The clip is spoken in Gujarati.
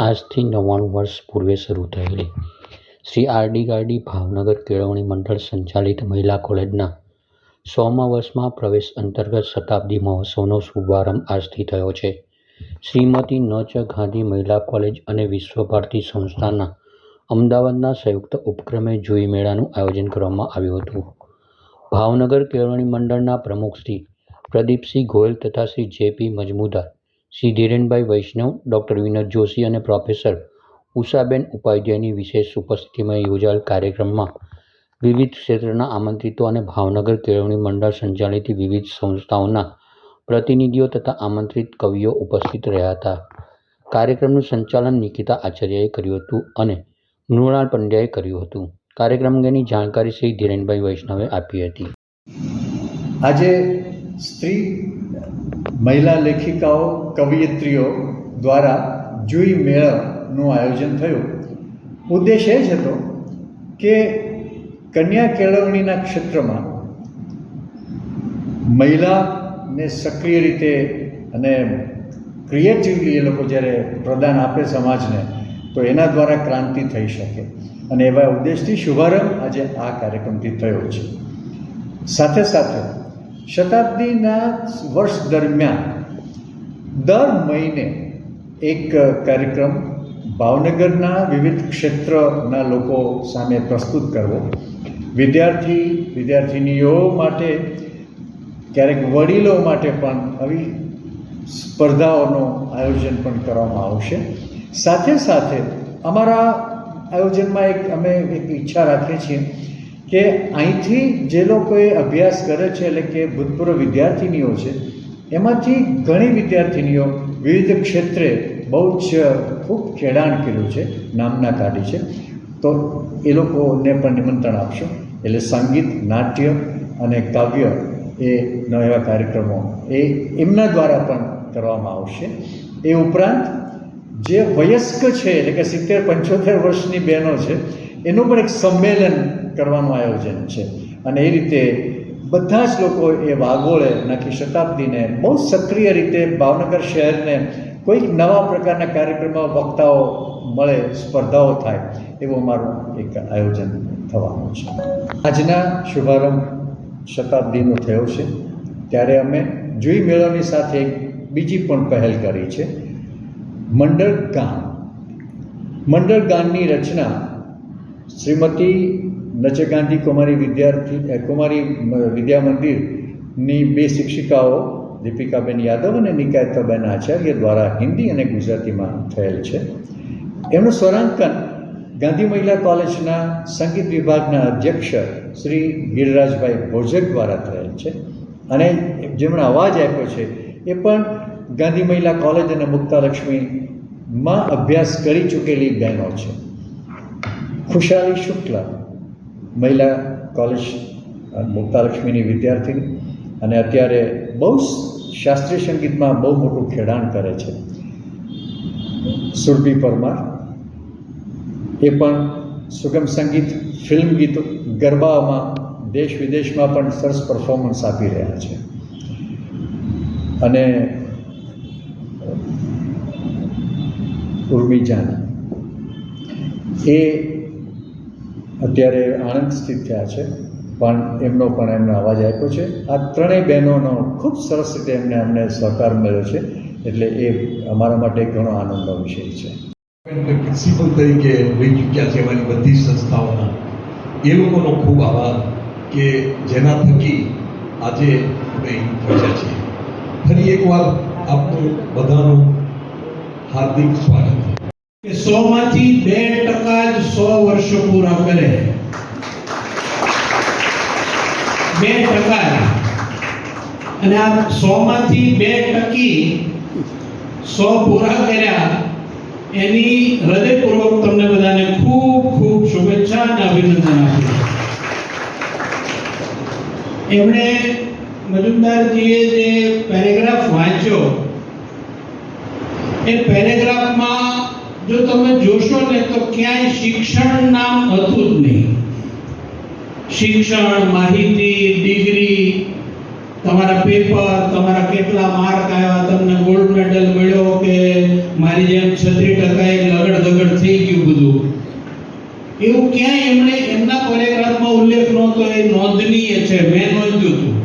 આજથી નવ્વાણું વર્ષ પૂર્વે શરૂ થયેલી. શ્રી આરડી ગાર્ડી ભાવનગર કેળવણી મંડળ સંચાલિત મહિલા કોલેજના સોમા વર્ષમાં પ્રવેશ અંતર્ગત શતાબ્દી મહોત્સવનો શુભારંભ આજથી થયો છે. શ્રીમતી ન ચ ગાંધી મહિલા કોલેજ અને વિશ્વ ભારતી સંસ્થાના અમદાવાદના સંયુક્ત ઉપક્રમે જુઈ મેળાનું આયોજન કરવામાં આવ્યું હતું. ભાવનગર કેળવણી મંડળના પ્રમુખ શ્રી પ્રદીપસિંહ ગોયલ તથા શ્રી જેપી મજમુદાર શ્રી ધીરેનભાઈ વૈષ્ણવ, ડૉક્ટર વિનોદ જોશી અને પ્રોફેસર ઉષાબેન ઉપાધ્યાયની વિશેષ ઉપસ્થિતિમાં યોજાયેલ કાર્યક્રમમાં વિવિધ ક્ષેત્રના આમંત્રિતો અને ભાવનગર કેળવણી મંડળ સંચાલિત વિવિધ સંસ્થાઓના પ્રતિનિધિઓ તથા આમંત્રિત કવિઓ ઉપસ્થિત રહ્યા હતા. કાર્યક્રમનું સંચાલન નિકિતા આચાર્યએ કર્યું હતું અને મૃણાલ પંડ્યાએ કર્યું હતું. કાર્યક્રમ અંગેની જાણકારી શ્રી ધીરેનભાઈ વૈષ્ણવે આપી હતી. આજે સ્ત્રી, મહિલા લેખિકાઓ, કવયિત્રીઓ દ્વારા જુઈ મેળાનું આયોજન થયું. ઉદ્દેશ એ જ હતો કે કન્યા કેળવણીના ક્ષેત્રમાં મહિલાને સક્રિય રીતે અને ક્રિએટિવલી એ લોકો જ્યારે પ્રદાન આપે સમાજને, તો એના દ્વારા ક્રાંતિ થઈ શકે. અને એવા ઉદ્દેશથી શુભારંભ આજે આ કાર્યક્રમથી થયો છે. સાથે સાથે શતાબ્દીના વર્ષ દરમિયાન દર મહિને એક કાર્યક્રમ ભાવનગરના વિવિધ ક્ષેત્રના લોકો સામે પ્રસ્તુત કરવો. વિદ્યાર્થી, વિદ્યાર્થિનીઓ માટે, ક્યારેક વડીલો માટે પણ આવી સ્પર્ધાઓનું આયોજન પણ કરવામાં આવશે. સાથે સાથે અમારા આયોજનમાં એક અમે એક ઈચ્છા રાખીએ છીએ કે અહીંથી જે લોકોએ અભ્યાસ કરે છે, એટલે કે ભૂતપૂર્વ વિદ્યાર્થિનીઓ છે, એમાંથી ઘણી વિદ્યાર્થિનીઓ વિવિધ ક્ષેત્રે બહુ જ ખૂબ ખેડાણ કર્યું છે, નામના કાઢી છે. તો એ લોકોને પણ નિમંત્રણ આપશો. એટલે સંગીત, નાટ્ય અને કાવ્ય એ એવા કાર્યક્રમો એ એમના દ્વારા પણ કરવામાં આવશે. એ ઉપરાંત જે વયસ્ક છે, એટલે કે સિત્તેર પંચોતેર વર્ષની બહેનો છે એનું પણ એક સંમેલન કરવાનું આયોજન છે. અને એ રીતે બધા જ લોકો એ વાગોળે નાખી શતાબ્દીને બહુ સક્રિય રીતે ભાવનગર શહેરને કોઈક નવા પ્રકારના કાર્યક્રમમાં વક્તાઓ મળે, સ્પર્ધાઓ થાય, એવું અમારું એક આયોજન થવાનું છે. આજના શુભારંભ શતાબ્દીનો થયો છે. ત્યારે અમે જુઈ મેળાની સાથે એક બીજી પણ પહેલ કરી છે. મંડળ ગાન. મંડળ ગાનની રચના શ્રીમતી નચગાંધી કુમારી વિદ્યાર્થી કુમારી વિદ્યા મંદિરની બે શિક્ષિકાઓ, દીપિકાબેન યાદવ અને નિકાયતાબેન આચાર્ય દ્વારા હિન્દી અને ગુજરાતીમાં થયેલ છે. એમનું સ્વરાંકન ગાંધી મહિલા કોલેજના સંગીત વિભાગના અધ્યક્ષ શ્રી ગિરિરાજભાઈ ભોજક દ્વારા થયેલ છે અને જેમણે અવાજ આપ્યો છે એ પણ ગાંધી મહિલા કોલેજ અને મુક્તાલક્ષ્મીમાં અભ્યાસ કરી ચૂકેલી બહેનો છે. ખુશાલી શુક્લ મહિલા કોલેજ મુક્તાલક્ષ્મીની વિદ્યાર્થીની. અને અત્યારે બહુ શાસ્ત્રીય સંગીતમાં બહુ મોટું ખેડાણ કરે છે. સુરભી પરમાર. એ પણ સુગમ સંગીત, ફિલ્મ ગીતો ગરબામાં દેશ વિદેશમાં પણ સરસ પરફોર્મન્સ આપી રહ્યા છે. અને ઉર્મી જાની એ અત્યારે આણંદ સ્થિત થયા છે, પણ એમનો પણ એમને અવાજ આપ્યો છે. આ ત્રણેય બહેનોનો ખૂબ સરસ રીતે એમને અમને સહકાર મળ્યો છે, એટલે એ અમારા માટે ઘણો આનંદનો વિષય છે. પ્રિન્સિપલ તરીકે રહી ચૂક્યા છે એમાંની બધી સંસ્થાઓના. એ લોકોનો ખૂબ આભાર કે જેના થકી આજે અમે પહોંચ્યા છીએ. ફરી એકવાર આપનું બધાનું હાર્દિક સ્વાગત. કે સો માંથી બે ટકા જ સો વર્ષ પૂરા કરે. બે ટકા અને આ સો માંથી બે ટકી સો પૂરા કર્યા, એની હૃદયપૂર્વક તમને બધાને ખૂબ ખૂબ શુભેચ્છા અને અભિનંદન આપું એમણે મજુમદારજીએ જે પેરેગ્રાફ વાંચ્યો, એ પેરેગ્રાફમાં જો તમે જોશો ને તો ક્યાંય શિક્ષણ નામ હતું જ નહીં. શિક્ષણ, માહિતી, ડિગ્રી, તમારા પેપર, તમારા કેટલા માર્ક આવ્યા, તમને ગોલ્ડ મેડલ મળ્યો કે મારી જેમ છત્રી ટકા લગડ ધગડ થઈ ગયું બધું? એવું ક્યાંય એમણે એમના પરિક્રમમાં ઉલ્લેખ નહોતો, એ નોંધનીય છે, મેં નોંધ્યું હતું.